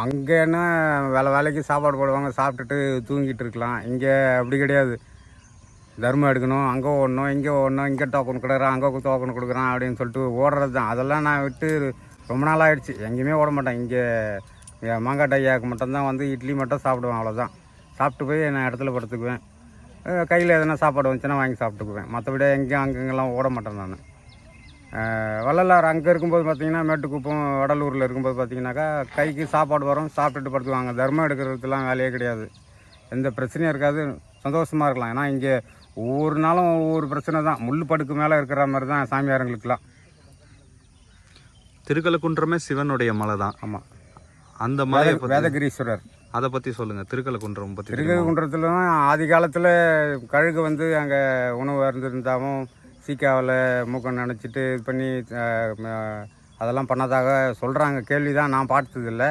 அங்கேன்னா வேலை வேலைக்கு சாப்பாடு போடுவாங்க சாப்பிட்டுட்டு தூங்கிட்டு இருக்கலாம். இங்கே அப்படி கிடையாது. தர்மம் எடுக்கணும் அங்கே ஓடணும் இங்கே ஓடணும் இங்கே டோக்கன் கொடுக்குறான் அங்கே டோக்கன் கொடுக்குறான் அப்படின்னு சொல்லிட்டு ஓடுறது தான். அதெல்லாம் நான் விட்டு ரொம்ப நாள் ஆகிடுச்சு எங்கேயுமே ஓட மாட்டேன். இங்கே மாங்காட்டு ஐயாவுக்கு மட்டும்தான் வந்து இட்லி மட்டும் சாப்பிடுவேன் அவ்வளோதான் சாப்பிட்டு போய் நான் இடத்துல படுத்துக்குவேன். கையில் எதனா சாப்பாடு வந்துச்சுன்னா வாங்கி சாப்பிட்டுக்குவேன். மற்றபடி எங்கேயும் அங்கங்கெல்லாம் ஓட மாட்டேன் நான். வள்ளலார் அங்கே இருக்கும்போது பார்த்தீங்கன்னா மேட்டுக்குப்பம் வடலூரில் இருக்கும்போது பார்த்தீங்கன்னாக்கா கைக்கு சாப்பாடு வரும் சாப்பிட்டுட்டு படுத்துக்குவாங்க தர்மம் எடுக்கிறதுலாம் வேலையே கிடையாது. எந்த பிரச்சனையும் இருக்காது. சந்தோஷமாக இருக்கலாம். ஏன்னா இங்கே ஒவ்வொரு நாளும் ஒவ்வொரு பிரச்சனை தான். முள் படுக்கு மேலே இருக்கிற மாதிரி தான் சாமியாருங்களுக்கெல்லாம். திருக்கலக்குன்றமே சிவனுடைய மலை தான். ஆமாம் அந்த பத்தி வேதகிரீஸ்வரர். அதை பற்றி சொல்லுங்கள் திருக்கலக்குன்றம் பற்றி திருக்ககுன்றத்துலும் ஆதி காலத்தில் கழுகு வந்து அங்கே உணவு இருந்திருந்தாவும் சீக்காவில் மூக்கம் நினச்சிட்டு இது பண்ணி அதெல்லாம் பண்ணதாக சொல்கிறாங்க கேள்வி தான் நான் பார்த்ததில்ல.